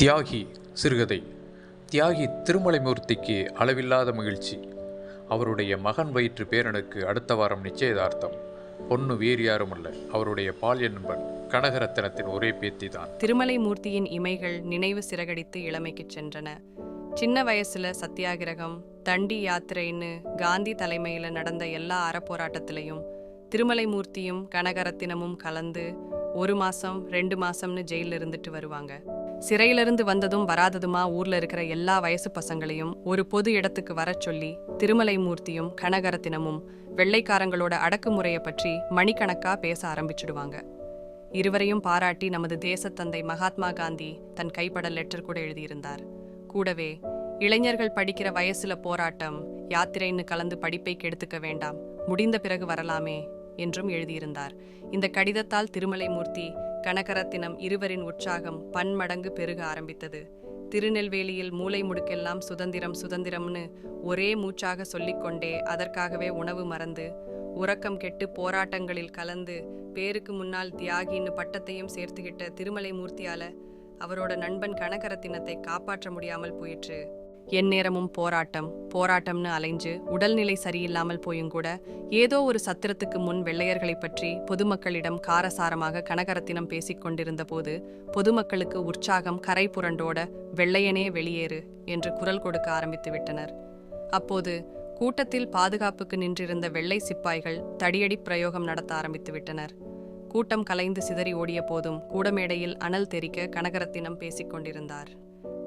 தியாகி சிறுகதை. தியாகி திருமலைமூர்த்திக்கு அளவில்லாத மகிழ்ச்சி. அவருடைய மகன் வயிற்று பேரனுக்கு அடுத்த வாரம் நிச்சயதார்த்தம். பொண்ணு வேறு யாரும் அல்ல அவருடைய பால் நண்பன் கனகரத்தனத்தின் ஒரே பேத்தி தான். திருமலை மூர்த்தியின் இமைகள் நினைவு சிறகடித்து இளமைக்கு சென்றன. சின்ன வயசுல சத்தியாகிரகம் தண்டி யாத்திரைன்னு காந்தி தலைமையில் நடந்த எல்லா அறப்போராட்டத்திலையும் திருமலை மூர்த்தியும் கனகரத்தினமும் கலந்து ஒரு மாசம் ரெண்டு மாசம்னு ஜெயிலில் இருந்துட்டு வருவாங்க. சிறையிலிருந்து வந்ததும் வராததுமா ஊர்ல இருக்கிற எல்லா வயசு பசங்களையும் ஒரு பொது இடத்துக்கு வரச் சொல்லி திருமலை மூர்த்தியும் கனகரத்தினமும் வெள்ளைக்காரங்களோட அடக்குமுறையை பற்றி மணிக்கணக்கா பேச ஆரம்பிச்சிடுவாங்க. இருவரையும் பாராட்டி நமது தேசத்தந்தை மகாத்மா காந்தி தன் கைப்பட லெட்டர் கூட எழுதியிருந்தார். கூடவே இளைஞர்கள் படிக்கிற வயசுல போராட்டம் யாத்திரைன்னு கலந்து படிப்பை கெடுத்துக்க வேண்டாம் முடிந்த பிறகு வரலாமே என்றும் எழுதியிருந்தார். இந்த கடிதத்தால் திருமலை மூர்த்தி கனகரத்தினம் இருவரின் உற்சாகம் பன்மடங்கு பெருக ஆரம்பித்தது. திருநெல்வேலியில் மூலை முடுக்கெல்லாம் சுதந்திரம் சுதந்திரம்னு ஒரே மூச்சாக சொல்லிக்கொண்டே அதற்காகவே உணவு மறந்து உறக்கம் கெட்டு போராட்டங்களில் கலந்து பேருக்கு முன்னால் தியாகின்னு பட்டத்தையும் சேர்த்துக்கிட்ட திருமலை மூர்த்தியால அவரோட நண்பன் கனகரத்தினத்தை காப்பாற்ற முடியாமல் போயிற்று. எந்நேரமும் போராட்டம் போராட்டம்னு அலைஞ்சு உடல்நிலை சரியில்லாமல் போயும் கூட ஏதோ ஒரு சத்திரத்துக்கு முன் வெள்ளையர்களைப் பற்றி பொதுமக்களிடம் காரசாரமாக கனகரத்தினம் பேசிக் கொண்டிருந்த போது பொதுமக்களுக்கு உற்சாகம் கரை புரண்டோட வெள்ளையனே வெளியேறு என்று குரல் கொடுக்க ஆரம்பித்து விட்டனர். அப்போது கூட்டத்தில் பாதுகாப்புக்கு நின்றிருந்த வெள்ளை சிப்பாய்கள் தடியடி பிரயோகம் நடத்த ஆரம்பித்து விட்டனர். கூட்டம் கலைந்து சிதறி ஓடிய போதும் கூடமேடையில் அனல் தெறிக்க கனகரத்தினம் பேசிக் கொண்டிருந்தார்.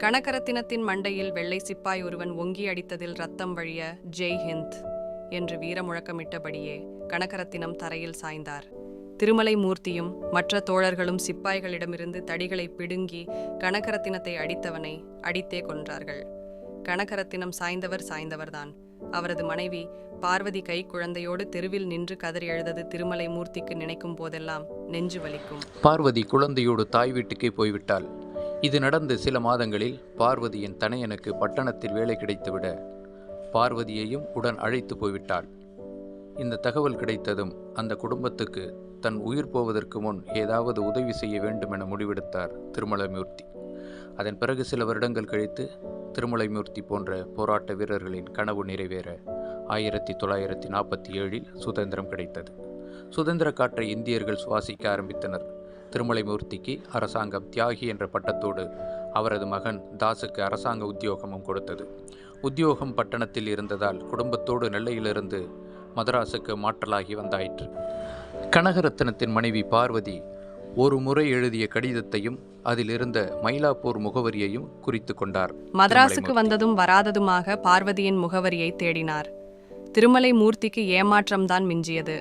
கனகரத்தினத்தின் மண்டையில் வெள்ளை சிப்பாய் ஒருவன் ஒங்கி அடித்ததில் ரத்தம் வழிய ஜெய் ஹிந்த் என்று வீர முழக்கமிட்டபடியே கனகரத்தினம் தரையில் சாய்ந்தார். திருமலை மூர்த்தியும் மற்ற தோழர்களும் சிப்பாய்களிடமிருந்து தடிகளை பிடுங்கி கனகரத்தினத்தை அடித்தவனை அடித்தே கொன்றார்கள். கனகரத்தினம் சாய்ந்தவர் சாய்ந்தவர்தான். அவரது மனைவி பார்வதி கை குழந்தையோடு தெருவில் நின்று கதறி எழுதது திருமலை மூர்த்திக்கு நினைக்கும் போதெல்லாம் நெஞ்சு வலிக்கும். பார்வதி குழந்தையோடு தாய் வீட்டுக்கே போய்விட்டாள். இது நடந்த சில மாதங்களில் பார்வதியின் தனையனுக்கு பட்டணத்தில் வேலை கிடைத்துவிட பார்வதியையும் உடன் அழைத்து போய்விட்டாள். இந்த தகவல் கிடைத்ததும் அந்த குடும்பத்துக்கு தன் உயிர் போவதற்கு முன் ஏதாவது உதவி செய்ய வேண்டும் என முடிவெடுத்தார் திருமலைமூர்த்தி. அதன் பிறகு சில வருடங்கள் கழித்து திருமலைமூர்த்தி போன்ற போராட்ட வீரர்களின் கனவு நிறைவேற ஆயிரத்தி தொள்ளாயிரத்தி நாற்பத்தி ஏழில் சுதந்திரம் கிடைத்தது. சுதந்திர காற்றை இந்தியர்கள் சுவாசிக்க ஆரம்பித்தனர். திருமலைமூர்த்திக்கு அரசாங்கம் தியாகி என்ற பட்டத்தோடு அவரது மகன் தாஸுக்கு அரசாங்க உத்தியோகமும் கொடுத்தது. உத்தியோகம் பட்டணத்தில் இருந்ததால் குடும்பத்தோடு நெல்லையிலிருந்து மதராஸுக்கு மாற்றலாகி வந்தாயிற்று. கனகரத்னத்தின் மனைவி பார்வதி ஒரு முறை எழுதிய கடிதத்தையும் அதில் இருந்த மயிலாப்பூர் முகவரியையும் குறித்து கொண்டார். மதராசுக்கு வந்ததும் வராததுமாக பார்வதியின் முகவரியை தேடினார். திருமலை மூர்த்திக்கு ஏமாற்றம்தான் மிஞ்சியது.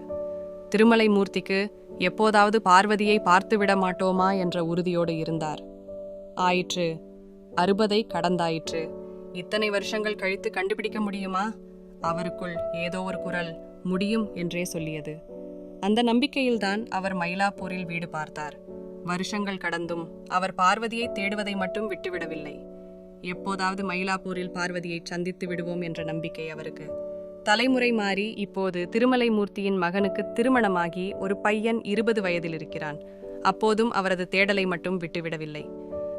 திருமலை மூர்த்திக்கு எப்போதாவது பார்வதியை பார்த்துவிட மாட்டோமா என்ற உறுதியோடு இருந்தார். ஆயிற்று. அறுபதை கடந்தாயிற்று. இத்தனை வருஷங்கள் கழித்து கண்டுபிடிக்க முடியுமா? அவருக்குள் ஏதோ ஒரு குரல் முடியும் என்றே சொல்லியது. அந்த நம்பிக்கையில்தான் அவர் மயிலாப்பூரில் வீடு பார்த்தார். வருஷங்கள் கடந்தும் அவர் பார்வதியை தேடுவதை மட்டும் விட்டுவிடவில்லை. எப்போதாவது மயிலாப்பூரில் பார்வதியை சந்தித்து விடுவோம் என்ற நம்பிக்கை அவருக்கு தலைமுறை மாறி இப்போது திருமலை மூர்த்தியின் மகனுக்கு திருமணமாகி ஒரு பையன் இருபது வயதில் இருக்கிறான் அப்போதும் அவரது தேடலை மட்டும் விட்டுவிடவில்லை.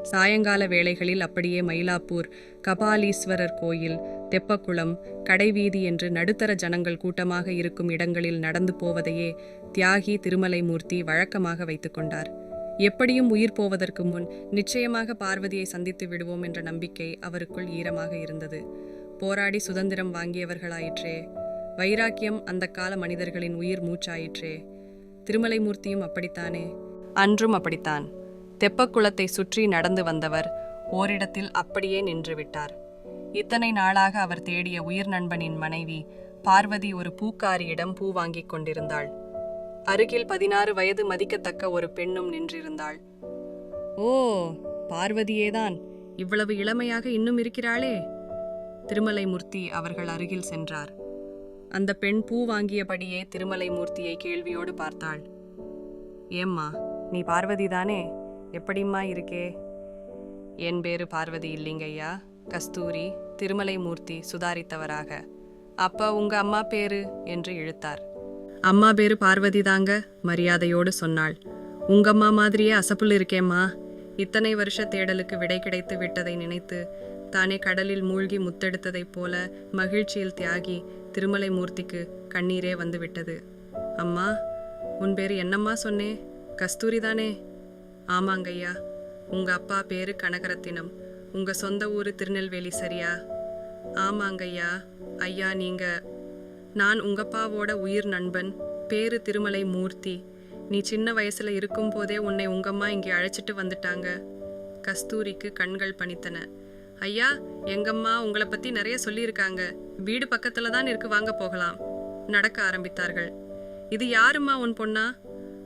சாயங்கால வேளைகளில் அப்படியே மயிலாப்பூர் கபாலீஸ்வரர் கோயில் தெப்பக்குளம் கடைவீதி என்று நடுத்தர ஜனங்கள் கூட்டமாக இருக்கும் இடங்களில் நடந்து போவதையே தியாகி திருமலை மூர்த்தி வழக்கமாக வைத்துக்கொண்டார் எப்படியும் உயிர் போவதற்கு முன் நிச்சயமாக பார்வதியை சந்தித்து விடுவோம் என்ற நம்பிக்கை அவருக்குள் ஈரமாக இருந்தது. போராடி சுதந்திரம் வாங்கியவர்களாயிற்றே. வைராக்கியம் அந்த கால மனிதர்களின் உயிர் மூச்சாயிற்றே. திருமலை மூர்த்தியும் அப்படித்தானே? அன்றும் அப்படித்தான். தெப்பக்குளத்தை சுற்றி நடந்து வந்தவர் ஓரிடத்தில் அப்படியே நின்று விட்டார் இத்தனை நாளாக அவர் தேடிய உயிர் நண்பனின் மனைவி பார்வதி ஒரு பூக்காரியிடம் பூ வாங்கிக் கொண்டிருந்தாள். அருகில் பதினாறு வயது மதிக்கத்தக்க ஒரு பெண்ணும் நின்றிருந்தாள். ஓ பார்வதியேதான். இவ்வளவு இளமையாக இன்னும் இருக்கிறாளே? திருமலை மூர்த்தி அவர்கள் அருகில் சென்றார். அந்த பெண் பூ வாங்கியபடியே திருமலை மூர்த்தியை கேள்வியோடு பார்த்தாள். ஏம்மா நீ பார்வதி தானே? எப்படிம்மா இருக்கே? என் பேரு பார்வதி இல்லைங்கய்யா. கஸ்தூரி திருமலை மூர்த்தி சுதாரித்தவராக. அப்ப உங்க அம்மா பேரு? என்று இழுத்தார். அம்மா பேரு பார்வதி தாங்க மரியாதையோடு சொன்னாள். உங்கம்மா மாதிரியே அசப்புல் இருக்கேம்மா. இத்தனை வருஷ தேடலுக்கு விடை கிடைத்து விட்டதை நினைத்து தானே கடலில் மூழ்கி முத்தெடுத்ததைப் போல மகிழ்ச்சியில் தியாகி திருமலை மூர்த்திக்கு கண்ணீரே வந்துவிட்டது. அம்மா உன் பேர் என்னம்மா சொன்னே? கஸ்தூரி தானே? ஆமாங்கய்யா உங்க அப்பா பேரு கனகரத்தினம். உங்க சொந்த ஊரு திருநெல்வேலி சரியா? ஆமாங்கய்யா ஐயா. நீங்க. நான் உங்கப்பாவோட உயிர் நண்பன். பேரு திருமலை மூர்த்தி. நீ சின்ன வயசுல இருக்கும்போதே உன்னை உங்கம்மா இங்கே அழைச்சிட்டு வந்துட்டாங்க. கஸ்தூரிக்கு கண்கள் பணித்தன. ஐயா எங்கம்மா உங்களை பத்தி நிறைய சொல்லியிருக்காங்க. வீடு பக்கத்துல தான் இருக்கு வாங்க போகலாம். நடக்க ஆரம்பித்தார்கள். இது யாரும்மா உன் பொண்ணா?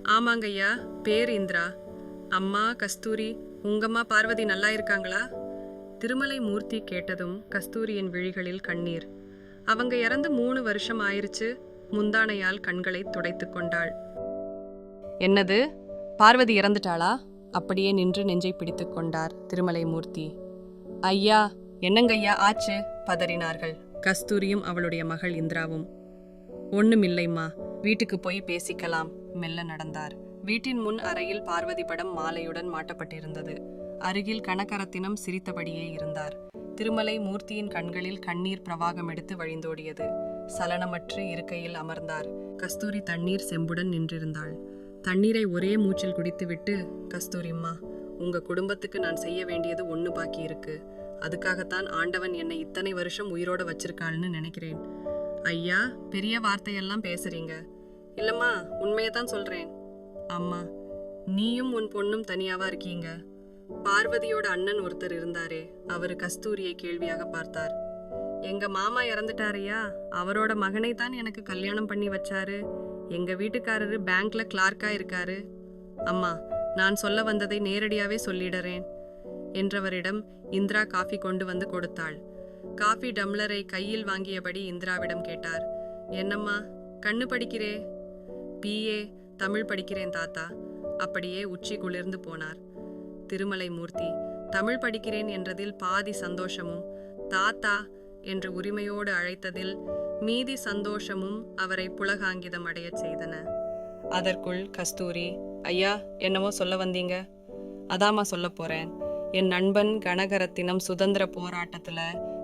ஆமாங்க ஐயா பேர் இந்திரா. அம்மா கஸ்தூரி உங்கம்மா பார்வதி நல்லா இருக்காங்களா? திருமலை மூர்த்தி கேட்டதும் கஸ்தூரியின் விழிகளில் கண்ணீர். அவங்க இறந்து மூணு வருஷம் ஆயிருச்சு முந்தானையால் கண்களை துடைத்து கொண்டாள். என்னது? பார்வதி இறந்துட்டாளா? அப்படியே நின்று நெஞ்சை பிடித்துக் கொண்டார் திருமலை மூர்த்தி. ஐயா. என்னங்கய்யா ஆச்சு? பதறினார்கள். கஸ்தூரியும் அவளுடைய மகள் இந்திராவும். ஒண்ணுமில்லைம்மா வீட்டுக்கு போய் பேசிக்கலாம் மெல்ல நடந்தார். வீட்டின் முன் அறையில் பார்வதி படம் மாலையுடன் மாட்டப்பட்டிருந்தது. அருகில் கனகரத்தினம் சிரித்தபடியே இருந்தார். திருமலை மூர்த்தியின் கண்களில் கண்ணீர் பிரவாகம் எடுத்து வழிந்தோடியது. சலனமற்று இருக்கையில் அமர்ந்தார். கஸ்தூரி தண்ணீர் செம்புடன் நின்றிருந்தாள். தண்ணீரை ஒரே மூச்சில் குடித்துவிட்டு கஸ்தூரிம்மா உங்க குடும்பத்துக்கு நான் செய்ய வேண்டியது ஒன்று பாக்கி இருக்கு. அதுக்காகத்தான் ஆண்டவன் என்னை இத்தனை வருஷம் உயிரோட வச்சிருக்காள்னு நினைக்கிறேன். ஐயா பெரிய வார்த்தையெல்லாம் பேசுறீங்க. இல்லம்மா உண்மையை தான் சொல்றேன். அம்மா நீயும் உன் பொண்ணும் தனியாவா இருக்கீங்க. பார்வதியோட அண்ணன் ஒருத்தர் இருந்தாரே அவர் கஸ்தூரியை கேள்வியாக பார்த்தார். எங்க மாமா இறந்துட்டாரையா அவரோட மகனை தான் எனக்கு கல்யாணம் பண்ணி வச்சாரு. எங்க வீட்டுக்காரரு பேங்க்ல கிளார்க்கா இருக்காரு. அம்மா நான் சொல்ல வந்ததை நேரடியாவே சொல்லிடறேன் என்றவரிடம் இந்திரா காஃபி கொண்டு வந்து கொடுத்தாள். காஃபி டம்ளரை கையில் வாங்கியபடி இந்திராவிடம் கேட்டார். என்னம்மா கண்ணு படிக்கிறே? பிஏ தமிழ் படிக்கிறேன் தாத்தா. அப்படியே உச்சி குளிர்ந்து போனார். திருமலை மூர்த்தி தமிழ் படிக்கிறேன் என்றதில் பாதி சந்தோஷமும் தாத்தா என்று உரிமையோடு அழைத்ததில் மீதி சந்தோஷமும் அவரை புலகாங்கிதம் அடையச் செய்தன. அதற்குள் கஸ்தூரி ஐயா என்னமோ சொல்ல வந்தீங்க. அதாம்மா சொல்ல போறேன். என் நண்பன் கனகரத்தினம் சுதந்திர போராட்டத்துல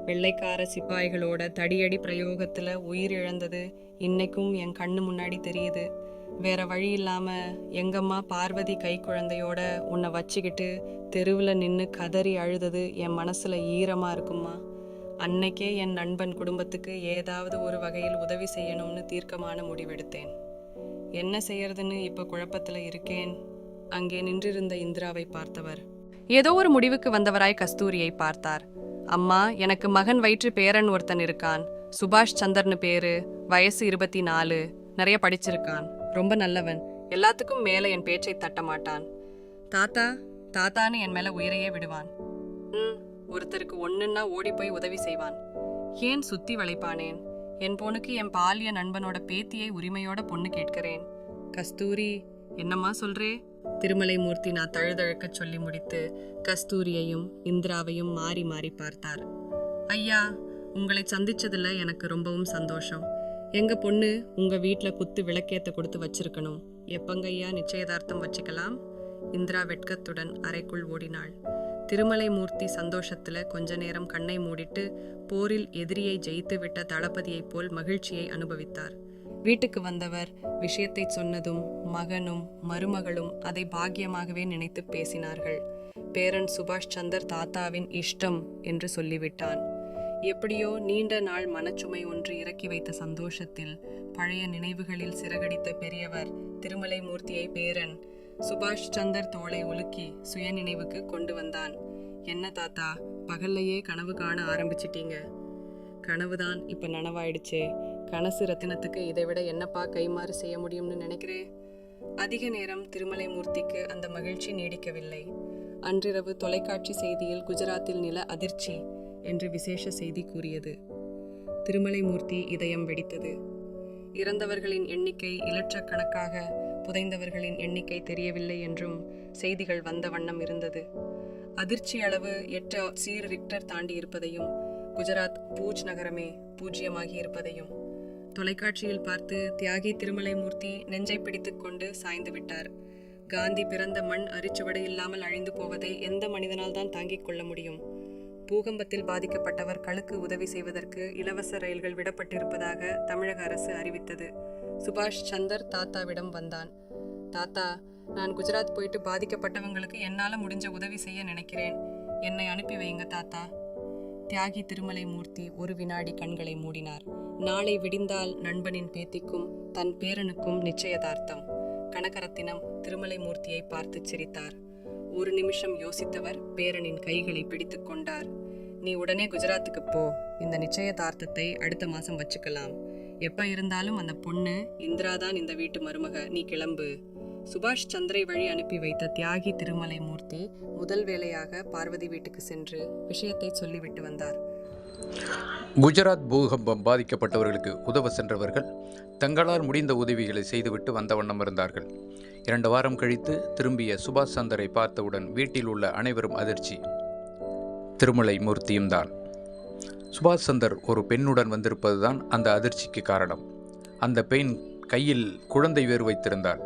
வெள்ளைக்கார சிப்பாய்களோட தடியடி பிரயோகத்துல உயிர் இழந்தது இன்னைக்கும் என் கண்ணு முன்னாடி தெரியுது. வேற வழி இல்லாம எங்கம்மா பார்வதி கை குழந்தையோட உன்னை வச்சுக்கிட்டு தெருவில் நின்று கதறி அழுதது என் மனசுல ஈரமா இருக்குமா அன்னைக்கே என் நண்பன் குடும்பத்துக்கு ஏதாவது ஒரு வகையில் உதவி செய்யணும்னு தீர்க்கமான முடிவெடுத்தேன். என்ன செய்யறதுன்னு இப்ப குழப்பத்துல இருக்கேன். அங்கே நின்றிருந்த இந்திராவை பார்த்தவர். ஏதோ ஒரு முடிவுக்கு வந்தவராய் கஸ்தூரியை பார்த்தார். அம்மா எனக்கு மகன் வயிற்று பேரன் ஒருத்தன் இருக்கான். சுபாஷ் சந்தர்னு பேரு. வயசு இருபத்தி நாலு நிறைய படிச்சிருக்கான். ரொம்ப நல்லவன். எல்லாத்துக்கும் மேல என் பேச்சை தட்ட மாட்டான். தாத்தா தாத்தான்னு என் மேல உயிரையே விடுவான். ம் ஒருத்தருக்கு ஒண்ணுன்னா ஓடி போய் உதவி செய்வான். ஏன் சுத்தி வளைப்பானேன்? என் பொண்ணுக்கு என் பாலிய நண்பனோட பேத்தியை உரிமையோட பொண்ணு கேட்கிறேன். கஸ்தூரி என்னம்மா சொல்றே? திருமலை மூர்த்தி நான் தழுதழுக்க சொல்லி முடித்து கஸ்தூரியையும் இந்திராவையும் மாறி மாறி பார்த்தார். ஐயா உங்களை சந்திச்சதுல எனக்கு ரொம்பவும் சந்தோஷம். எங்க பொண்ணு உங்க வீட்டில் குத்து விளக்கேத்த கொடுத்து வச்சிருக்கணும். எப்பங்கையா நிச்சயதார்த்தம் வச்சுக்கலாம்? இந்திரா வெட்கத்துடன் அறைக்குள் ஓடினாள். திருமலை மூர்த்தி சந்தோஷத்துல கொஞ்ச நேரம் கண்ணை மூடிட்டு போரில் எதிரியை ஜெயித்து விட்ட தளபதியைப் போல் மகிழ்ச்சியை அனுபவித்தார். வீட்டுக்கு வந்தவர் விஷயத்தை சொன்னதும் மகனும் மருமகளும் அதை பாக்கியமாகவே நினைத்து பேசினார்கள். பேரன் சுபாஷ் சந்தர் தாத்தாவின் இஷ்டம் என்று சொல்லிவிட்டான். எப்படியோ நீண்ட நாள் மனச்சுமை ஒன்று இறக்கி வைத்த சந்தோஷத்தில் பழைய நினைவுகளில் சிறகடித்த பெரியவர் திருமலை மூர்த்தியை பேரன் சுபாஷ் சந்தர் தோளை உலுக்கி சுயநினைவுக்கு கொண்டு வந்தான். என்ன தாத்தா பகல்லையே கனவு காண ஆரம்பிச்சிட்டீங்க. கனவுதான் இப்ப நனவாயிடுச்சே. கனசு ரத்தினத்துக்கு இதை விட என்னப்பா கைமாறு செய்ய முடியும்னு நினைக்கிறேன் அதிக நேரம் திருமலை மூர்த்திக்கு அந்த மகிழ்ச்சி நீடிக்கவில்லை. அன்றிரவு தொலைக்காட்சி செய்தியில் குஜராத்தில் நில அதிர்ச்சி என்று விசேஷ செய்தி கூறியது. திருமலை மூர்த்தி இதயம் வெடித்தது. இறந்தவர்களின் எண்ணிக்கை இலட்சக்கணக்காக புதைந்தவர்களின் எண்ணிக்கை தெரியவில்லை என்றும் செய்திகள் வந்த வண்ணம் இருந்தது. அதிர்ச்சி அளவு எட்டு சீர் ரிக்டர் தாண்டி இருப்பதையும் குஜராத் பூஜ் நகரமே பூஜ்யமாகி இருப்பதையும் தொலைக்காட்சியில் பார்த்து தியாகி திருமலை மூர்த்தி நெஞ்சை பிடித்துக் கொண்டு சாய்ந்து விட்டார். காந்தி பிறந்த மண் அரிச்சுவடு இல்லாமல் அழிந்து போவதை எந்த மனிதனால் தான் தாங்கிக் கொள்ள முடியும்? பூகம்பத்தில் பாதிக்கப்பட்டவர் களுக்கு உதவி செய்வதற்கு இலவச ரயில்கள் விடப்பட்டிருப்பதாக தமிழக அரசு அறிவித்தது. சுபாஷ் சந்தர் தாத்தாவிடம் வந்தான். தாத்தா நான் குஜராத் போயிட்டு பாதிக்கப்பட்டவங்களுக்கு என்னால் முடிஞ்ச உதவி செய்ய நினைக்கிறேன். என்னை அனுப்பி வைங்க தாத்தா. தியாகி திருமலை மூர்த்தி ஒரு வினாடி கண்களை மூடினார். நாளை விடிந்தால் நண்பனின் பேத்திக்கும் தன் பேரனுக்கும் நிச்சயதார்த்தம். கனகரத்தினம் திருமலை மூர்த்தியை பார்த்து சிரித்தார். ஒரு நிமிஷம் யோசித்தவர் பேரனின் கைகளை பிடித்து கொண்டார். நீ உடனே குஜராத்துக்கு போ. இந்த நிச்சயதார்த்தத்தை அடுத்த மாசம் வச்சுக்கலாம். எப்போ இருந்தாலும் அந்த பொண்ணு இந்திரா தான் இந்த வீட்டு மருமக நீ கிளம்பு. சுபாஷ் சந்திரை வழி அனுப்பி வைத்த தியாகி திருமலை மூர்த்தி முதல் வேலையாக பார்வதி வீட்டுக்கு சென்று விஷயத்தை சொல்லிவிட்டு வந்தார். குஜராத் பூகம்பம் பாதிக்கப்பட்டவர்களுக்கு உதவ சென்றவர்கள் தங்களால் முடிந்த உதவிகளை செய்துவிட்டு வந்த வண்ணம் இருந்தார்கள். இரண்டு வாரம் கழித்து திரும்பிய சுபாஷ் சந்தரை பார்த்தவுடன் வீட்டில் உள்ள அனைவரும் அதிர்ச்சி. திருமலை மூர்த்தியும் தான். சுபாஷ் சந்தர் ஒரு பெண்ணுடன் வந்திருப்பதுதான் அந்த அதிர்ச்சிக்கு காரணம். அந்த பெண் கையில் குழந்தை வேறு வைத்திருந்தாள்.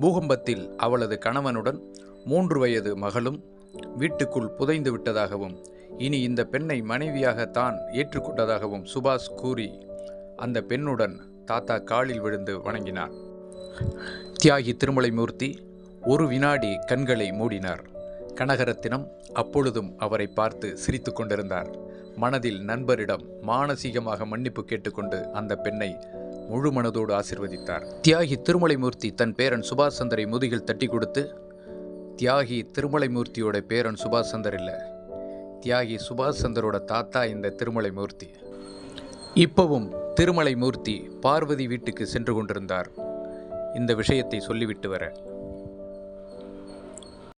பூகம்பத்தில் அவளது கணவனுடன் மூன்று வயது மகளும் வீட்டுக்குள் புதைந்து விட்டதாகவும் இனி இந்த பெண்ணை மனைவியாக தான் ஏற்றுக்கொண்டதாகவும் சுபாஷ் கூறி அந்த பெண்ணுடன் தாத்தா காலில் விழுந்து வணங்கினார். தியாகி திருமலைமூர்த்தி ஒரு வினாடி கண்களை மூடினார். கனகரத்தினம் அப்பொழுதும் அவரை பார்த்து சிரித்து கொண்டிருந்தார். மனதில் நண்பரிடம் மானசீகமாக மன்னிப்பு கேட்டுக்கொண்டு அந்த பெண்ணை முழு மனதோடு ஆசிர்வதித்தார். தியாகி திருமலைமூர்த்தி தன் பேரன் சுபாஷ் சந்தரை முதுகில் தட்டி கொடுத்து தியாகி திருமலைமூர்த்தியோட பேரன் சுபாஷ் சந்தர் இல்லை தியாகி சுபாஷ் சந்தரோட தாத்தா இந்த திருமலைமூர்த்தி. இப்பவும் திருமலைமூர்த்தி பார்வதி வீட்டுக்கு சென்று கொண்டிருந்தார். இந்த விஷயத்தை சொல்லிவிட்டு வர